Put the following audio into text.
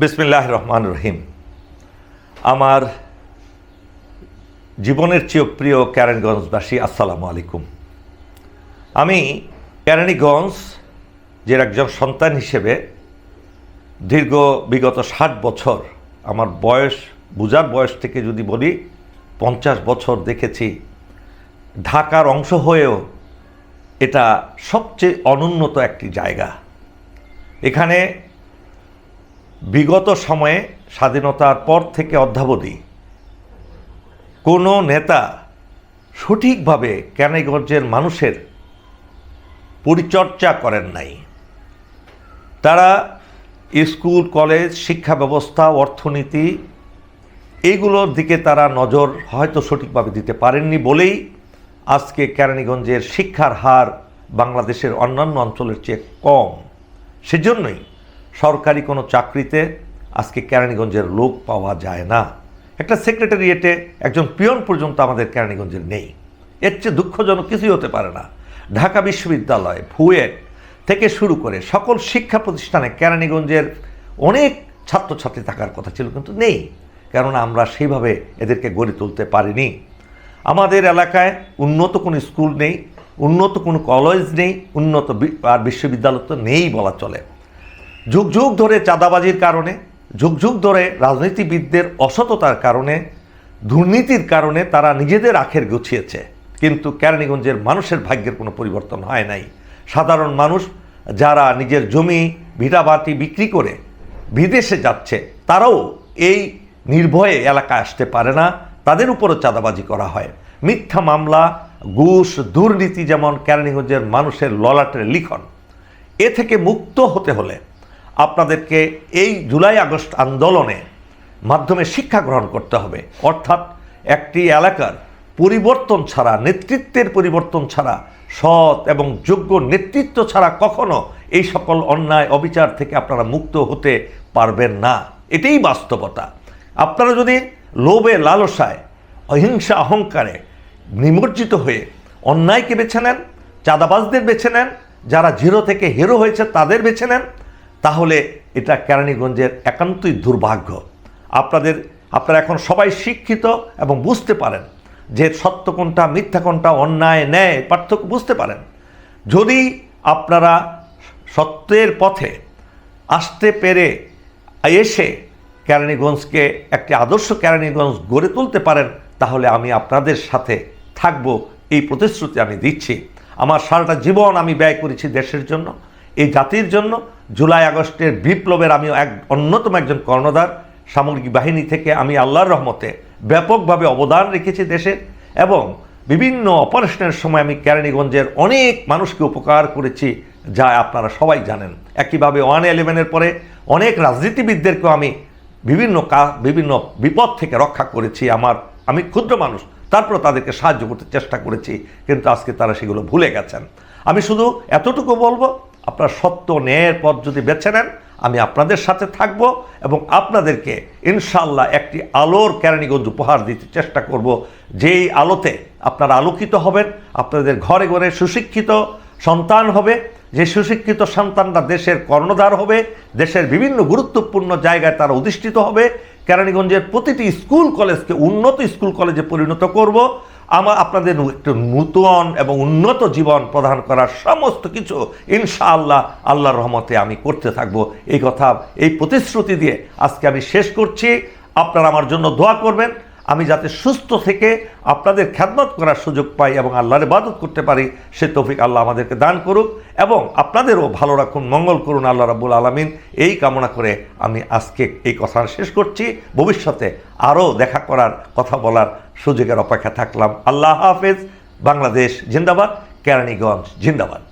বিসমিল্লাহ রহমান রহিম। আমার জীবনের চেয়েও প্রিয় ক্যারেনগঞ্জবাসী, আসসালামু আলাইকুম। আমি ক্যারানীগঞ্জ যে একজন সন্তান হিসেবে দীর্ঘ বিগত ষাট বছর আমার বয়স বুজার বয়স থেকে যদি বলি, পঞ্চাশ বছর দেখেছি। ঢাকার অংশ হয়েও এটা সবচেয়ে অনুন্নত একটি জায়গা। এখানে বিগত সময়ে স্বাধীনতার পর থেকে অদ্যাবধি কোনো নেতা সঠিকভাবে ক্যানাইগঞ্জের মানুষের পরিচর্যা করেন নাই। তারা স্কুল, কলেজ, শিক্ষা ব্যবস্থা, অর্থনীতি এইগুলোর দিকে তারা নজর হয়তো সঠিকভাবে দিতে পারেননি বলেই আজকে কেরানীগঞ্জের শিক্ষার হার বাংলাদেশের অন্যান্য অঞ্চলের চেয়ে কম। সেজন্যই সরকারি কোনো চাকরিতে আজকে কেরানীগঞ্জের লোক পাওয়া যায় না। একটা সেক্রেটারিয়েটে একজন পিয়ন পর্যন্ত আমাদের কেরানীগঞ্জের নেই। এর চেয়ে দুঃখজনক কিছুই হতে পারে না। ঢাকা বিশ্ববিদ্যালয় ভুয়েট থেকে শুরু করে সকল শিক্ষা প্রতিষ্ঠানে কেরানীগঞ্জের অনেক ছাত্রছাত্রী থাকার কথা ছিল কিন্তু নেই। কেননা আমরা সেইভাবে এদেরকে গড়ে তুলতে পারিনি। আমাদের এলাকায় উন্নত কোনো স্কুল নেই, উন্নত কোনো কলেজ নেই, উন্নত আর বিশ্ববিদ্যালয় তো নেই বলা চলে। যুগ যুগ ধরে চাঁদাবাজির কারণে, যুগ যুগ ধরে রাজনীতিবিদদের অসততার কারণে, দুর্নীতির কারণে তারা নিজেদের আখের গুছিয়েছে। কিন্তু কেরানীগঞ্জের মানুষের ভাগ্যের কোনো পরিবর্তন হয় নাই। সাধারণ মানুষ যারা নিজের জমি, ভিটাবাটি বিক্রি করে বিদেশে যাচ্ছে, তারাও এই নির্ভয়ে এলাকায় আসতে পারে না। তাদের উপরও চাঁদাবাজি করা হয়। মিথ্যা মামলা, ঘুষ, দুর্নীতি যেমন কেরানীগঞ্জের মানুষের ললাটের লিখন, এ থেকে মুক্ত হতে হলে আপনাদেরকে এই জুলাই আগস্ট আন্দোলনে মাধ্যমে শিক্ষা গ্রহণ করতে হবে। অর্থাৎ একটি এলাকার পরিবর্তন ছাড়া, নেতৃত্বের পরিবর্তন ছাড়া, সৎ এবং যোগ্য নেতৃত্ব ছাড়া কখনো এই সকল অন্যায়, অবিচার থেকে আপনারা মুক্ত হতে পারবেন না। এটাই বাস্তবতা। আপনারা যদি লোভে, লালসায়, অহিংসা, অহংকারে নিমজ্জিত হয়ে অন্যায়কে বেছে নেন, চাঁদাবাজদের বেছে নেন, যারা জিরো থেকে হিরো হয়েছে তাদের বেছে নেন তাহলে এটা কেরানীগঞ্জের একান্তই দুর্ভাগ্য। আপনাদের, আপনারা এখন সবাই শিক্ষিত এবং বুঝতে পারেন যে সত্য কোনটা, মিথ্যা কোনটা, অন্যায়, ন্যায়, পার্থক্য বুঝতে পারেন। যদি আপনারা সত্যের পথে আসতে পেরে এসে কেরানীগঞ্জকে একটি আদর্শ কেরানীগঞ্জ গড়ে তুলতে পারেন, তাহলে আমি আপনাদের সাথে থাকব। এই প্রতিশ্রুতি আমি দিচ্ছি। আমার সারাটা জীবন আমি ব্যয় করেছি দেশের জন্য। এই জাতির জন্য জুলাই আগস্টের বিপ্লবের আমি এক অন্যতম একজন কর্ণধার। সামরিক বাহিনী থেকে আমি আল্লাহর রহমতে ব্যাপকভাবে অবদান রেখেছি দেশের এবং বিভিন্ন অপারেশনের সময় আমি কেরানীগঞ্জের অনেক মানুষকে উপকার করেছি, যা আপনারা সবাই জানেন। একইভাবে ওয়ান ইলেভেনের পরে অনেক রাজনীতিবিদদেরকেও আমি বিভিন্ন বিভিন্ন বিপদ থেকে রক্ষা করেছি। আমার, আমি ক্ষুদ্র মানুষ তারপর তাদেরকে সাহায্য করতে চেষ্টা করেছি, কিন্তু আজকে তারা সেগুলো ভুলে গেছেন। আমি শুধু এতটুকু বলব আপনার সত্য ন্যায়ের পথ যদি বেছে নেন, আমি আপনাদের সাথে থাকব এবং আপনাদেরকে ইনশাল্লাহ একটি আলোর কেরানীগঞ্জ উপহার দিতে চেষ্টা করব। যেই আলোতে আপনারা আলোকিত হবেন, আপনাদের ঘরে ঘরে সুশিক্ষিত সন্তান হবে, যে সুশিক্ষিত সন্তানরা দেশের কর্ণধার হবে, দেশের বিভিন্ন গুরুত্বপূর্ণ জায়গায় তারা অধিষ্ঠিত হবে, কেরানীগঞ্জের প্রতিটি স্কুল কলেজকে উন্নত স্কুল কলেজে পরিণত করব। আমার আপনাদের একটু নূতন এবং উন্নত জীবন প্রদান করার সমস্ত কিছু ইনশাআল্লাহ আল্লাহর রহমতে আমি করতে থাকব। এই কথা, এই প্রতিশ্রুতি দিয়ে আজকে আমি শেষ করছি। আপনারা আমার জন্য দোয়া করবেন। আমি যাতে সুস্থ থেকে আপনাদের খ্যাতমত করার সুযোগ পাই এবং আল্লাহর ইবাদত করতে পারি, সে তৌফিক আল্লাহ আমাদেরকে দান করুক এবং আপনাদেরও ভালো রাখুন, মঙ্গল করুন আল্লাহ রাবুল আলমিন। এই কামনা করে আমি আজকে এই কথা শেষ করছি। ভবিষ্যতে আরও দেখা করার কথা বলার সুযোগের অপেক্ষা থাকলাম। আল্লাহ হাফেজ। বাংলাদেশ জিন্দাবাদ, কেরানীগঞ্জ জিন্দাবাদ।